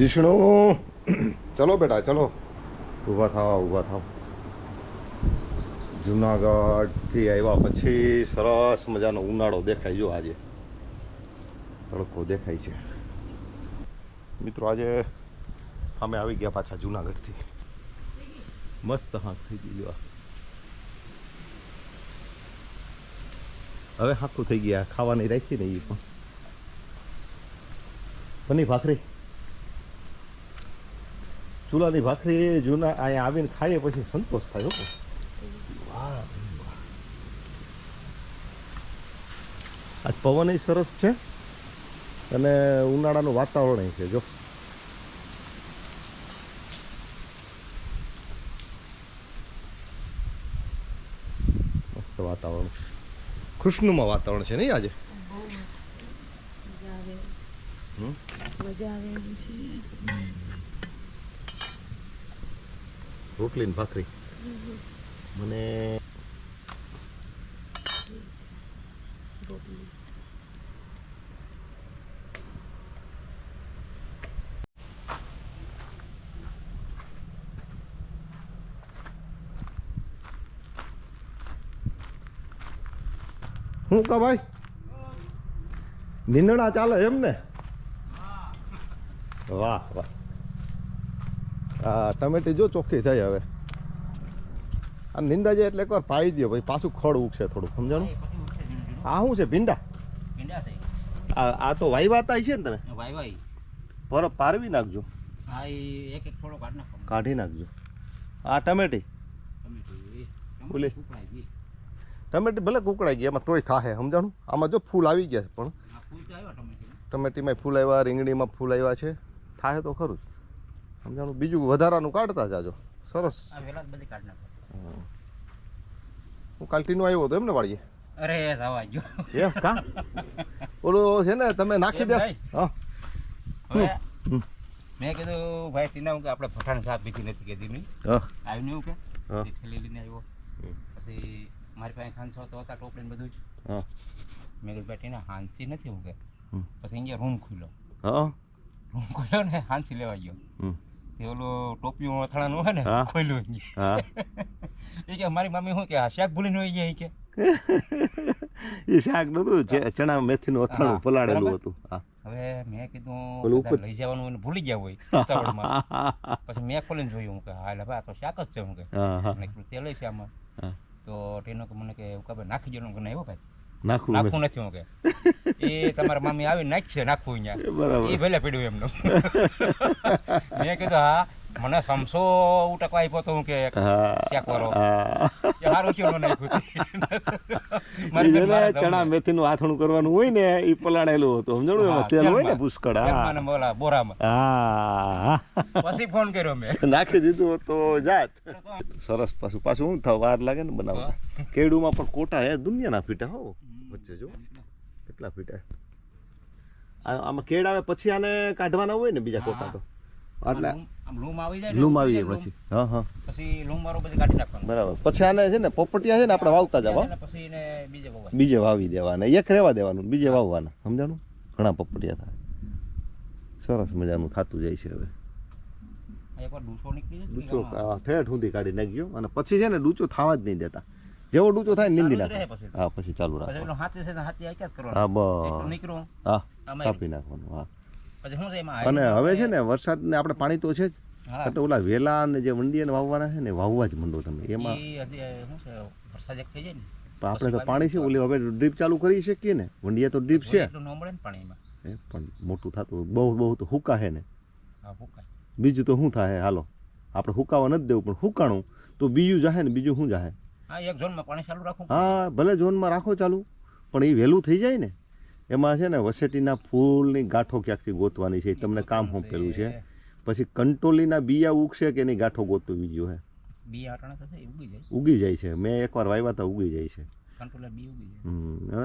જીષ્ણુ, ચલો બેટા, ચલો. ઊભા થાવ ઊભા થાવ જુનાગઢથી આવ્યા પછી સરસ મજાનો ઉનાળો દેખાય જો આજે. તડકો દેખાય છે. મિત્રો, આજે અમે આવી ગયા પાછા જુનાગઢથી. મસ્ત હાંક થઈ ગઈ જો હવે હાંકું થઈ ગયા, ખાવાની રાખી ને એ પણ. બની ભાખરી? ચૂલાની ભાખરી જૂના અહીંયા આવીને ખાઈએ પછી સંતોષ થાય હો. આજ પવન સરસ છે અને ઉનાળાનું વાતાવરણ છે જો. મસ્ત વાતાવરણ. ખુશનુમાં વાતાવરણ છે નહીં આજે? મજા આવે. છે. રોટલી ને ભાખરી મને રોટલી શું કા ભાઈ નીંદણા ચાલે એમ ને વાહ વાહ હા ટમેટી જો ચોખ્ખી થઈ હવે. આ નિંદા જાય એટલે એકવાર પાઈ દો ભાઈ પાછું ખડ ઉગશે થોડું સમજાણું? આ શું છે ભીંડા? આ આ તો વાયવા તાય છે ને તમે? પર પારવી નાખજો. કાઢ નાખો કાઢી નાખજો. આ ટમેટી. બોલે. ટમેટી ભલે કુકડાઈ ગયા એમાં તોય થાય સમજાણું? આમાં જો ફૂલ આવી ગયા છે પણ આ. ટમેટીમાં. ફૂલ આવ્યા રીંગણીમાં ફૂલ આવ્યા છે. થાય તો ખરું જ. સમજાણું? બીજું વધારાનું કાઢતા જાજો. સરસ. હું કાલ ટીનો આવ્યો હતો એમને વાળીએ? અરે એમ કા? ઓલું છે ને તમે નાખી દે. હા. મેં કીધું ભાઈ ટીના કે આપણે ભટાણ શાક બીજી નથી કીધી નહીં આવ્યું નહીં હું. કે. થેલી લઈને આવ્યો. પછી મારી પાસે ખાંસો તો હતા ટોપલીને બધું જ. મેં કીધું ભાઈ ટીના હાંસી નથી હું કે. પછી અહીંયા રૂમ ખુલ્યો. હા. રૂમ ખુલ્યો ને હાંસી લેવા ગયો. ઓલું ટોપિયું અથડાનું હોય ને. ખોલ્યું હા. એ કે મારી મમ્મી શું કે આ શાક ભૂલીને હોય ગયા કે. એ શાક નતું ચણા મેથીનું અથાણું પલાળેલું હતું. હા. હવે મેં કીધું ઉપર- લઈ જવાનું હોય ને ભૂલી ગયા હોય ઉતાવળમાં. પછી મેં ખોલીને જોયું હું કે હા એટલે ભાઈ આ તો શાક જ છે. હું કે મેં કીધું તેલ છે આમાં. તો તેનો કે મને કે એવું કે નાખી દેવાનું કે નહીં ભાઈ. નાખું મેં. નાખવું નથી હું કે એ તમારા મામી આવી નાખશે નાખવું અહીંયા. એ ભલે પીડ્યું એમનું. મેં કીધું હા મને સમસો ઉટકવા આપ્યો તો હું કે. હા છે એનું નાખ્યું ચણા મેથી નું આથણું કરવાનું હોય ને એ પલાળેલું હતું. સમજણું તેલ હોય ને પુષ્કળ બોલા બોરામાં. હા. પછી ફોન કર્યો મેં. નાખી દીધું તો જાત. સરસ પાછું પાછું શું થાવ વાર લાગે ને બનાવવા કેડુમાં પણ કોટા હે દુનિયાના ફીટા હો. વચ્ચે જો. કેટલા ફીટા આ- આમાં કેડ આવે પછી આને કાઢવાના હોય ને બીજા કોટા તો? એટલે લૂમ આવી જાય લૂમ આવી જાય પછી. હા હા. પછી લૂમ વાળું પછી કાઢી નાખવાનું. બરાબર. પછી આને છે ને પોપટિયા છે ને આપણે વાવતા જવા પછી એને બીજે વાવી દેવાના. એક રહેવા દેવાનું બીજે વાવવાના. સમજાણું? ઘણા પોપટિયા થાય. સરસ મજાનું થતું જાય છે હવે. ડૂચો ઠેઠ સુધી કાઢી નાખ્યો. અને પછી છે ને ડૂચો થવા જ નહીં દેતા. જેવો ડૂચો થાય નિંદી નાખો. હા પછી ચાલુ રાખો હાથે છે હાથે આક્યા જ હા બસ. નીકળું, હા કાપી નાખવાનું હા. પછી શું છે એમાં? અને હવે છે ને વરસાદને આપણે પાણી તો છે જ. એટલે ઓલા વેલા ને જે વંડિયાને વાવવાના છે ને વાવવા જ મંડો તમે. એમાં વરસાદ એક થઈ જાય ને. આપણે તો પાણી છે ઓલી હવે ડ્રીપ ચાલુ કરી શકીએ ને. વંડિયા તો ડ્રીપ છે. ન ને પણ મોટું થતું બહુ બહુ તો હુકા હે ને. બીજું તો શું થાય? હાલો. આપણે હુકાવા નથી દેવું પણ હુકાણું તો બીજું જાહે ને બીજું શું જાહે? હા એક ઝોનમાં પાણી ચાલુ રાખવું હા ભલે ઝોનમાં રાખો ચાલુ પણ એ વહેલું થઈ જાય ને. એમાં છે ને વસેટીના ફૂલની ગાંઠો ક્યાંકથી ગોતવાની છે તમને કામ સોંપેલું છે. પછી કંટોલીના બિયા ઉગશે કે એની ગાંઠો ગોતવી જોઈએ ઉગી જાય. છે. મેં એકવાર વાવ્યા હતા ઉગી જાય છે.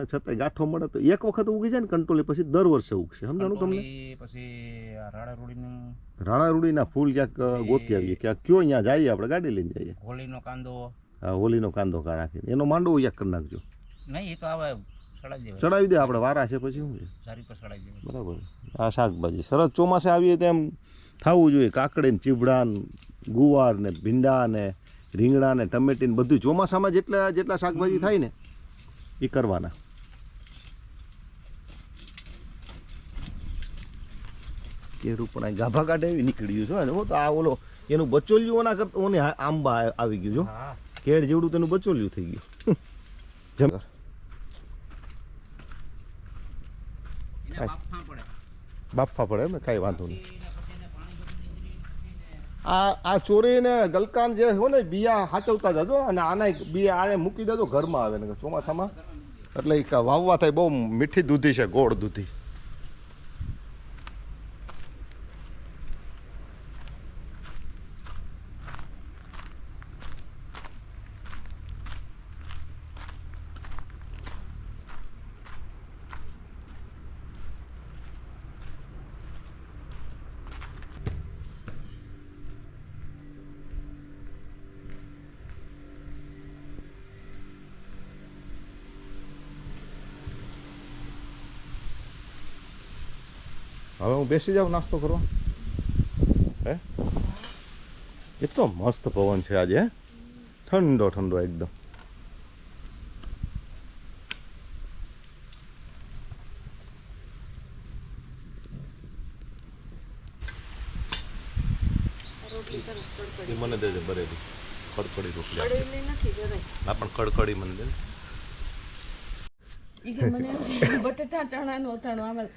છતાંય ગાંઠો મળે તો એક વખત ઉગી જાય ને કંટોલી પછી દર વર્ષે ઉગશે. સમજાણું તમને? પછી રાણા રૂડીના ફૂલ ક્યાંક ગોતી આવીએ. ક્યાંક કયો અહીંયા જઈએ આપણે ગાડી લઈને જઈએ. હોળીનો કાંદો. હા હોલીનો કાંદો કા નાખીને. એનો માંડવો યાક કરી નાખજો. નહીં એ તો આવે ચડાવી દે આપણે વારા છે પછી શું છે? બરાબર. આ શાકભાજી. સરસ ચોમાસે આવીએ તેમ થવું જોઈએ. કાકડી ને ચીવડા ને ગુવાર ને ભીંડા ને રીંગણા ને ટમેટી ને બધું. ચોમાસામાં જેટલા જેટલા શાકભાજી થાય ને એ કરવાના. કેરું પણ ગાભા કાઢે એવી નીકળ્યું છે. ને તો આ ઓલો એનું બચોલિયું ઓના કરતા ઓને આંબા આવી ગયું હા. કેળ જેવડું તેનું બચોલ્યું થઈ ગયું. જમ બાફા પડે. એમ કાંઈ વાંધો નહીં. આ આ ચોરી ને ગલકાન જે હોય ને બિયા હાચવતા જજો અને આના બિયા આને મૂકી દેજો ઘરમાં આવે ને ચોમાસામાં. એટલે વાવવા થાય બહુ મીઠી દૂધી છે ગોળ દૂધી. હવે હું બેસી જાઉં નાસ્તો કરવા. હે? કેટલો મસ્ત પવન છે આજે હે? ઠંડો ઠંડો એકદમ. મને દેજે બરેલી. કડકડી રોટલી ના પણ કડકડી મને દે બટેટા ચણા ચણાનું અથાણું આમાં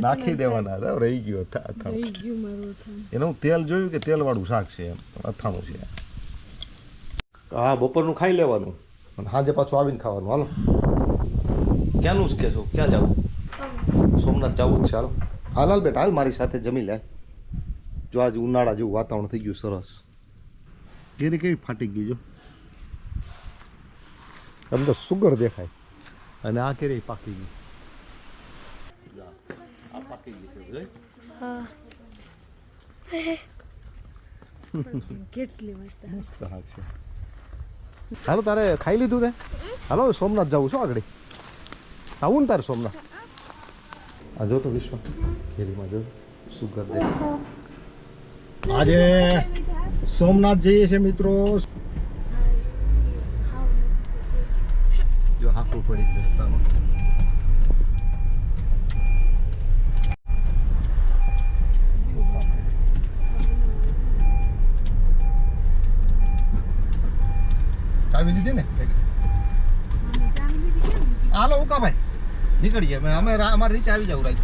નાખી દેવાના હતા રહી ગયો અથાણું. રહી ગયું મારું અથાણું. એનું તેલ જોયું કે તેલ વાળું શાક છે એમ? અથાણું છે. હા બપોરનું ખાઈ લેવાનું. અને સાંજે પાછું આવીને ખાવાનું. હાલો. ક્યાંનું જ કહેશો? ક્યાં જવું? સોમનાથ. જવું જ છે હાલો. હાલ હાલ બેટા હાલ મારી સાથે જમી લે. જો આજે ઉનાળા જેવું વાતાવરણ થઈ ગયું સરસ. કેરી કેવી ફાટી ગઈ જો? અંદર સુગર દેખાય. અને આ કેરી પાકી ગઈ. પાકી ગઈ છે કેટલી મસ્ત મસ્ત હાક છે હાલો તારે ખાઈ લીધું તે હાલો સોમનાથ જવું છો આગળ આવું ને તારે સોમનાથ આ જો તો વિશ્વ ખેરીમાં જો સુગર દે આજે સોમનાથ જઈએ છે મિત્રો જો હાકું પડી રસ્તામાં ચાવી દીધી ને? હાલો ઉકા ભાઈ નીકળીએ. અમે અમે અમારે રીતે આવી જાવ રાઈત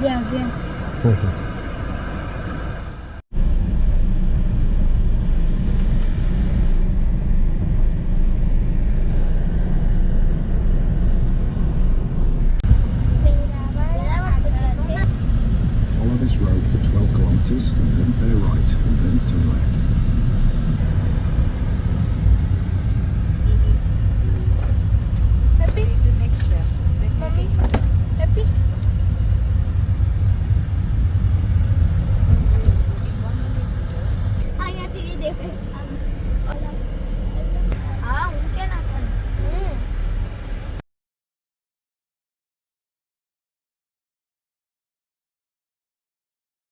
ગયા ગયા.